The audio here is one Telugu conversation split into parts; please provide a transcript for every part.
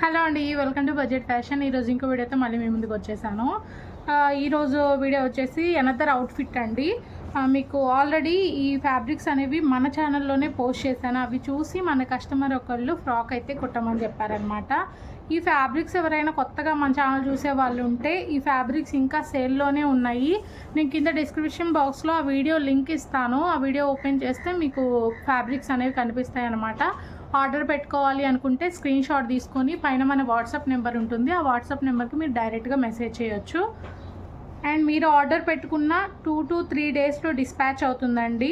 హలో అండి వెల్కమ్ టు బడ్జెట్ ఫ్యాషన్. ఈరోజు ఇంకో వీడియోతో మళ్ళీ మీ ముందుకు వచ్చేసాను. ఈరోజు వీడియో వచ్చేసి అనదర్ అవుట్ఫిట్ అండి. మీకు ఆల్రెడీ ఈ ఫ్యాబ్రిక్స్ అనేవి మన ఛానల్లోనే పోస్ట్ చేశాను. అవి చూసి మన కస్టమర్ ఒకళ్ళు ఫ్రాక్ అయితే కుట్టమని చెప్పారనమాట ఈ ఫ్యాబ్రిక్స్ ఎవరైనా కొత్తగా మన ఛానల్ చూసే వాళ్ళు ఉంటే ఈ ఫ్యాబ్రిక్స్ ఇంకా సేల్లోనే ఉన్నాయి. నేను కింద డిస్క్రిప్షన్ బాక్స్లో ఆ వీడియో లింక్ ఇస్తాను. ఆ వీడియో ఓపెన్ చేస్తే మీకు ఫ్యాబ్రిక్స్ అనేవి కనిపిస్తాయి అనమాట ఆర్డర్ పెట్టుకోవాలి అనుకుంటే స్క్రీన్ షాట్ తీసుకొని పైన మన వాట్సాప్ నెంబర్ ఉంటుంది. ఆ వాట్సాప్ నెంబర్కి మీరు డైరెక్ట్గా మెసేజ్ చేయొచ్చు. అండ్ మీరు ఆర్డర్ పెట్టుకున్న టూ టు త్రీ డేస్లో డిస్పాచ్ అవుతుందండి.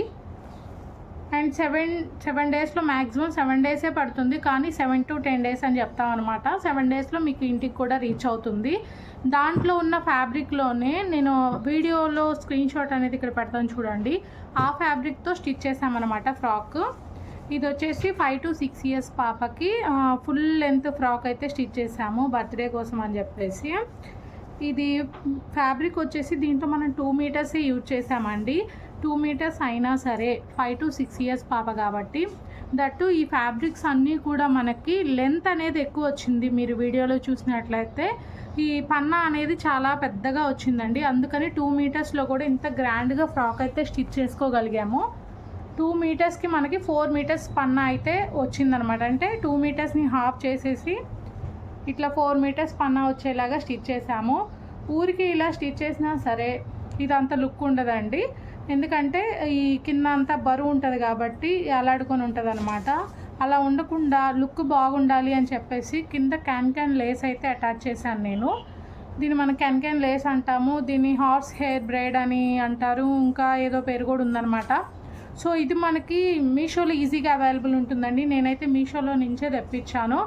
అండ్ సెవెన్ సెవెన్ డేస్లో మ్యాక్సిమం సెవెన్ డేసే పడుతుంది. కానీ సెవెన్ టు టెన్ డేస్ అని చెప్తాం అనమాట సెవెన్ డేస్లో మీకు ఇంటికి కూడా రీచ్ అవుతుంది. దాంట్లో ఉన్న ఫ్యాబ్రిక్లోనే నేను వీడియోలో స్క్రీన్ షాట్ అనేది ఇక్కడ పెడతాను చూడండి. ఆ ఫ్యాబ్రిక్తో స్టిచ్ చేసామన్నమాట ఫ్రాక్. ఇది వచ్చేసి ఫైవ్ టు సిక్స్ ఇయర్స్ పాపకి ఫుల్ లెంత్ ఫ్రాక్ అయితే స్టిచ్ చేసాము బర్త్డే కోసం అని చెప్పేసి. ఇది ఫ్యాబ్రిక్ వచ్చేసి దీంట్లో మనం టూ మీటర్స్ యూజ్ చేసామండి. టూ మీటర్స్ అయినా సరే ఫైవ్ టు సిక్స్ ఇయర్స్ పాప కాబట్టి. దట్టు ఈ ఫ్యాబ్రిక్స్ అన్నీ కూడా మనకి లెంత్ అనేది ఎక్కువ వచ్చింది. మీరు వీడియోలో చూసినట్లయితే ఈ పన్నా అనేది చాలా పెద్దగా వచ్చిందండి. అందుకని టూ మీటర్స్లో కూడా ఇంత గ్రాండ్గా ఫ్రాక్ అయితే స్టిచ్ చేసుకోగలిగాము. టూ మీటర్స్కి మనకి ఫోర్ మీటర్స్ పన్నా అయితే వచ్చిందనమాట. అంటే టూ మీటర్స్ని హాఫ్ చేసేసి ఇట్లా ఫోర్ మీటర్స్ పన్నా వచ్చేలాగా స్టిచ్ చేసాము ఊరికి ఇలా స్టిచ్ చేసినా సరే ఇదంతా లుక్ ఉండదండి. ఎందుకంటే ఈ కింద అంతా బరువు ఉంటుంది కాబట్టి అలాడుకొని ఉంటుంది అనమాట అలా ఉండకుండా లుక్ బాగుండాలి అని చెప్పేసి కింద క్యాన్ క్యాన్ లేస్ అయితే అటాచ్ చేశాను నేను. దీన్ని మనం క్యాన్ క్యాన్ లేస్ అంటాము. దీన్ని హార్స్ హెయిర్ బ్రైడ్ అని అంటారు. ఇంకా ఏదో పేరు కూడా ఉందన్నమాట. సో ఇది మనకి మీషోలో ఈజీగా అవైలబుల్ ఉంటుందండి. నేనైతే మీషోలో నుంచే తెప్పించాను.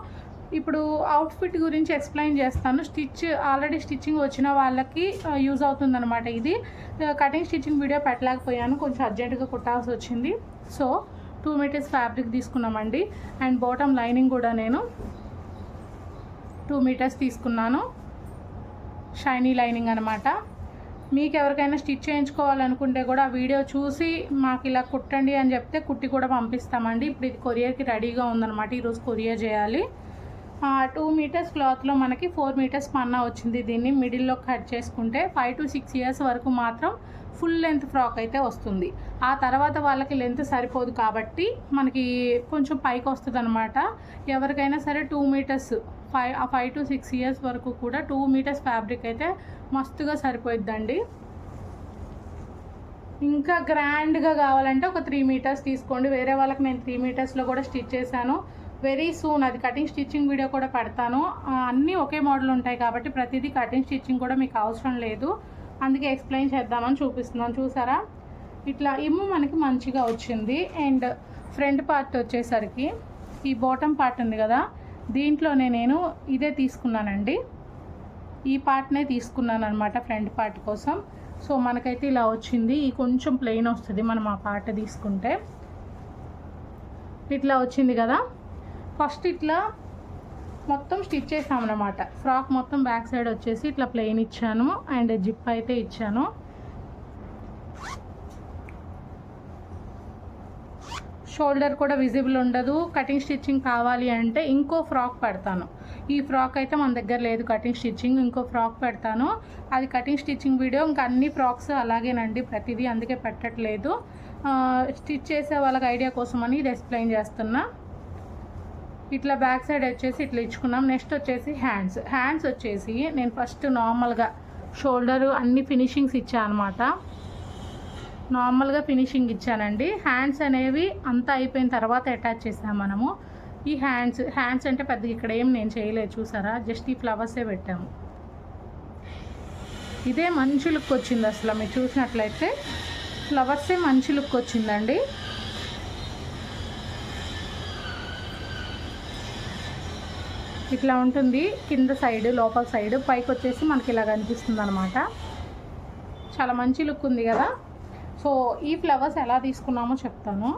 ఇప్పుడు అవుట్ఫిట్ గురించి ఎక్స్ప్లెయిన్ చేస్తాను. స్టిచ్ ఆల్రెడీ స్టిచ్చింగ్ వచ్చిన వాళ్ళకి యూజ్ అవుతుందన్నమాట ఇది. కటింగ్ స్టిచ్చింగ్ వీడియో పెట్టలేకపోయాను. కొంచెం అర్జెంటుగా కుట్టాల్సి వచ్చింది. సో టూ మీటర్స్ ఫ్యాబ్రిక్ తీసుకున్నామండి. అండ్ బాటమ్ లైనింగ్ కూడా నేను టూ మీటర్స్ తీసుకున్నాను. షైనీ లైనింగ్ అనమాట మీకు ఎవరికైనా స్టిచ్ చేయించుకోవాలనుకుంటే కూడా ఆ వీడియో చూసి మాకు ఇలా కుట్టండి అని చెప్తే కుట్టి కూడా పంపిస్తామండి. ఇప్పుడు ఇది కొరియర్కి రెడీగా ఉందన్నమాట. ఈరోజు కొరియర్ చేయాలి. టూ మీటర్స్ క్లాత్లో మనకి ఫోర్ మీటర్స్ పన్నా వచ్చింది దీన్ని. మిడిల్లో కట్ చేసుకుంటే ఫైవ్ టు సిక్స్ ఇయర్స్ వరకు మాత్రం ఫుల్ లెంత్ ఫ్రాక్ అయితే వస్తుంది. ఆ తర్వాత వాళ్ళకి లెంత్ సరిపోదు కాబట్టి మనకి కొంచెం పైకి వస్తుంది అనమాట ఎవరికైనా సరే టూ మీటర్స్ ఫైవ్ ఆ ఫైవ్ టు సిక్స్ ఇయర్స్ వరకు కూడా టూ మీటర్స్ ఫ్యాబ్రిక్ అయితే మస్తుగా సరిపోయిద్దండి. ఇంకా గ్రాండ్గా కావాలంటే ఒక త్రీ మీటర్స్ తీసుకోండి. వేరే వాళ్ళకి నేను త్రీ మీటర్స్లో కూడా స్టిచ్ చేశాను. Very soon. అది కటింగ్ స్టిచ్చింగ్ వీడియో కూడా పెడతాను. అన్నీ ఒకే మోడల్ ఉంటాయి కాబట్టి ప్రతిదీ కటింగ్ స్టిచ్చింగ్ కూడా మీకు అవసరం లేదు. అందుకే ఎక్స్ప్లెయిన్ చేద్దామని చూపిస్తున్నాను. చూసారా? ఇట్లా ఇమ్ము మనకి మంచిగా వచ్చింది. అండ్ ఫ్రంట్ పార్ట్ వచ్చేసరికి ఈ బాటమ్ పార్ట్ ఉంది కదా దీంట్లోనే నేను ఇదే తీసుకున్నానండి. ఈ పార్ట్నే తీసుకున్నాను అనమాట ఫ్రంట్ పార్ట్ కోసం. సో మనకైతే ఇలా వచ్చింది. ఈ కొంచెం ప్లెయిన్ వస్తుంది మనం ఆ పార్ట్ తీసుకుంటే. ఇట్లా వచ్చింది కదా? ఫస్ట్ ఇట్లా మొత్తం స్టిచ్ చేసామన్నమాట. ఫ్రాక్ మొత్తం బ్యాక్ సైడ్ వచ్చేసి ఇట్లా ప్లెయిన్ ఇచ్చాను. అండ్ జిప్ అయితే ఇచ్చాను. షోల్డర్ కూడా విజిబుల్ ఉండదు. కటింగ్ స్టిచ్చింగ్ కావాలి అంటే ఇంకో ఫ్రాక్ పెడతాను. ఈ ఫ్రాక్ అయితే మన దగ్గర లేదు కటింగ్ స్టిచ్చింగ్. ఇంకో ఫ్రాక్ పెడతాను. అది కటింగ్ స్టిచ్చింగ్ వీడియో. ఇంకా అన్ని ఫ్రాక్స్ అలాగేనండి. ప్రతిదీ అందుకే పెట్టట్లేదు. స్టిచ్ చేసే వాళ్ళకి ఐడియా కోసమని ఇది ఎక్స్ప్లెయిన్ చేస్తున్నా. ఇట్లా బ్యాక్ సైడ్ వచ్చేసి ఇట్లా ఇచ్చుకున్నాం. నెక్స్ట్ వచ్చేసి హ్యాండ్స్. హ్యాండ్స్ వచ్చేసి నేను ఫస్ట్ నార్మల్గా షోల్డర్ అన్ని ఫినిషింగ్స్ ఇచ్చాను అనమాట నార్మల్గా ఫినిషింగ్ ఇచ్చానండి. హ్యాండ్స్ అనేవి అంతా అయిపోయిన తర్వాత అటాచ్ చేసాం మనము. ఈ హ్యాండ్స్ హ్యాండ్స్ అంటే పెద్దగా ఇక్కడ ఏం నేను చేయలేదు చూసారా? జస్ట్ ఈ ఫ్లవర్సే పెట్టాము. ఇదే మంచి లుక్ వచ్చింది అసలు మీరు చూసినట్లయితే. ఫ్లవర్సే మంచి లుక్ వచ్చిందండి. ఇట్లా ఉంటుంది. కింద సైడ్ లోపల సైడ్ పైకి వచ్చేసి మనకి ఇలా కనిపిస్తుంది అనమాట చాలా మంచి లుక్ ఉంది కదా. సో ఈ ఫ్లవర్స్ ఎలా తీసుకున్నామో చెప్తాను.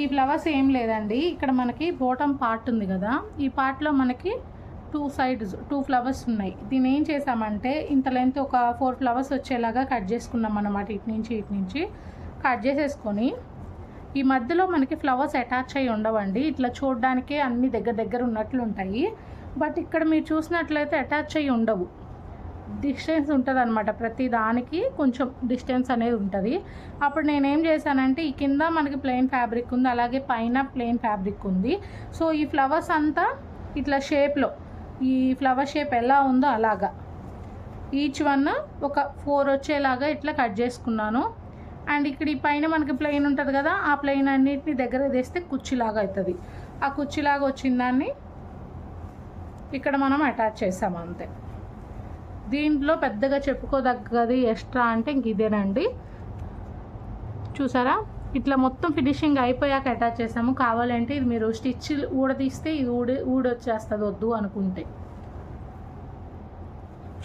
ఈ ఫ్లవర్స్ ఏం లేదండి. ఇక్కడ మనకి బోటం పార్ట్ ఉంది కదా. ఈ పార్ట్లో మనకి టూ సైడ్స్ టూ ఫ్లవర్స్ ఉన్నాయి. దీన్ని ఏం చేసామంటే ఇంత లెంత్ ఒక ఫోర్ ఫ్లవర్స్ వచ్చేలాగా కట్ చేసుకున్నాం అన్నమాట ఇటు నుంచి ఇటు నుంచి కట్ చేసేసుకొని ఈ మధ్యలో మనకి ఫ్లవర్స్ అటాచ్ అయ్యి ఉండవండి. ఇట్లా చూడడానికే అన్ని దగ్గర దగ్గర ఉన్నట్లు ఉంటాయి బట్ ఇక్కడ మీరు చూసినట్లయితే అటాచ్ అయ్యి ఉండవు. డిస్టెన్స్ ఉంటుంది అనమాట ప్రతి దానికి కొంచెం డిస్టెన్స్ అనేది ఉంటుంది. అప్పుడు నేనేం చేశానంటే ఈ కింద మనకి ప్లెయిన్ ఫ్యాబ్రిక్ ఉంది అలాగే పైన ప్లెయిన్ ఫ్యాబ్రిక్ ఉంది. సో ఈ ఫ్లవర్స్ అంతా ఇట్లా షేప్లో ఈ ఫ్లవర్ షేప్ ఎలా ఉందో అలాగా. ఈచ్ వన్ ఒక ఫోర్ వచ్చేలాగా ఇట్లా కట్ చేసుకున్నాను. అండ్ ఇక్కడ ఈ పైన మనకి ప్లెయిన్ ఉంటుంది కదా ఆ ప్లెయిన్ అన్నిటిని దగ్గర తెస్తే కుర్చీలాగా అవుతుంది. ఆ కుర్చీలాగా వచ్చిన దాన్ని ఇక్కడ మనం అటాచ్ చేసాము అంతే. దీంట్లో పెద్దగా చెప్పుకోదగ్గది ఎక్స్ట్రా అంటే ఇంక ఇదేనండి. చూసారా? ఇట్లా మొత్తం ఫినిషింగ్ అయిపోయాక అటాచ్ చేసాము. కావాలంటే ఇది మీరు స్టిచ్ ఊడదీస్తే ఇది ఊడి ఊడొచ్చేస్తుంది వద్దు అనుకుంటే.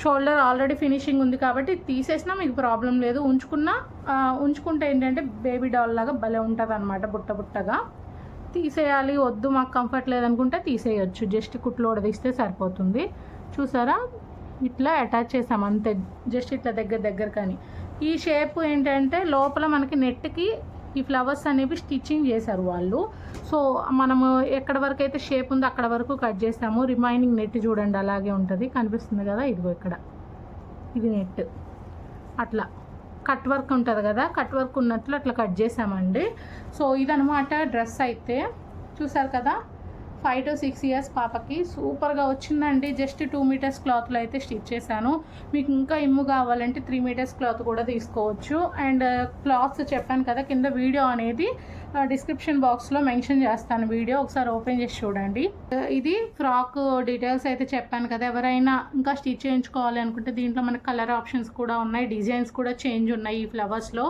షోల్డర్ ఆల్రెడీ ఫినిషింగ్ ఉంది కాబట్టి తీసేసినా మీకు ప్రాబ్లం లేదు. ఉంచుకున్నా ఉంచుకుంటే ఏంటంటే బేబీ డాల్ లాగా భలే ఉంటుంది అనమాట బుట్ట బుట్టగా. తీసేయాలి వద్దు మాకు కంఫర్ట్ లేదనుకుంటే తీసేయచ్చు. జస్ట్ కుట్లు తీస్తే సరిపోతుంది. చూసారా? ఇట్లా అటాచ్ చేసాం అంతే. జస్ట్ ఇట్లా దగ్గర దగ్గర కానీ ఈ షేప్ ఏంటంటే లోపల మనకి నెట్కి ఈ ఫ్లవర్స్ అనేవి స్టిచ్చింగ్ చేశారు వాళ్ళు. సో మనము ఎక్కడ వరకు అయితే షేప్ ఉందో అక్కడ వరకు కట్ చేసాము. రిమైనింగ్ నెట్ చూడండి అలాగే ఉంటుంది. కనిపిస్తుంది కదా? ఇదిగో ఇక్కడ. ఇది నెట్. అట్లా. కట్ వర్క్ ఉంటుంది కదా? కట్ వర్క్ ఉన్నట్లు అట్లా కట్ చేసామండి. సో ఇదనమాట డ్రెస్ అయితే. చూసారు కదా? ఫైవ్ టు సిక్స్ ఇయర్స్ పాపకి సూపర్గా వచ్చిందండి. జస్ట్ టూ మీటర్స్ క్లాత్లో అయితే స్టిచ్ చేశాను. మీకు ఇంకా ఇమ్ము కావాలంటే త్రీ మీటర్స్ క్లాత్ కూడా తీసుకోవచ్చు. అండ్ క్లాత్స్ చెప్పాను కదా కింద వీడియో అనేది డిస్క్రిప్షన్ బాక్స్లో మెన్షన్ చేస్తాను వీడియో ఒకసారి ఓపెన్ చేసి చూడండి. ఇది ఫ్రాక్ డీటెయిల్స్ అయితే చెప్పాను కదా. ఎవరైనా ఇంకా స్టిచ్ చేయించుకోవాలి అనుకుంటే దీంట్లో మనకి కలర్ ఆప్షన్స్ కూడా ఉన్నాయి. డిజైన్స్ కూడా చేంజ్ ఉన్నాయి ఈ ఫ్లవర్స్లో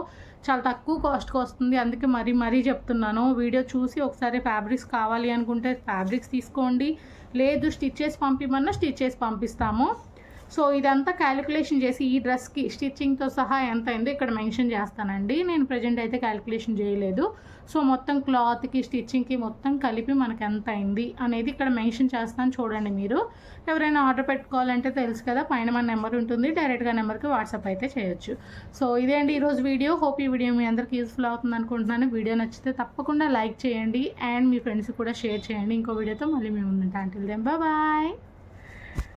చాలా తక్కువ కాస్ట్కి వస్తుంది. అందుకే మరీ మరీ చెప్తున్నాను. వీడియో చూసి ఒకసారి ఫ్యాబ్రిక్స్ కావాలి అనుకుంటే ఫ్యాబ్రిక్స్ తీసుకోండి. లేదు స్టిచ్ చేసి పంపిమన్నా స్టిచ్ చేసి పంపిస్తాము. సో ఇదంతా క్యాలిక్యులేషన్ చేసి ఈ డ్రెస్కి స్టిచ్చింగ్తో సహా ఎంత అయిందో ఇక్కడ మెన్షన్ చేస్తానండి. నేను ప్రజెంట్ అయితే క్యాలిక్యులేషన్ చేయలేదు. సో మొత్తం క్లాత్కి స్టిచ్చింగ్కి మొత్తం కలిపి మనకు ఎంత అయింది అనేది ఇక్కడ మెన్షన్ చేస్తాను చూడండి మీరు. ఎవరైనా ఆర్డర్ పెట్టుకోవాలంటే తెలుసు కదా పైన మన నెంబర్ ఉంటుంది డైరెక్ట్గా నెంబర్కి వాట్సాప్ అయితే చేయొచ్చు. సో ఇదే అండి ఈరోజు వీడియో. హోప్ ఈ వీడియో మీ అందరికి యూస్ఫుల్ అవుతుంది అనుకుంటున్నాను. వీడియో నచ్చితే తప్పకుండా లైక్ చేయండి. అండ్ మీ ఫ్రెండ్స్ కూడా షేర్ చేయండి. ఇంకో వీడియోతో మళ్ళీ మేము ఉంటాం. అంటే బాయ్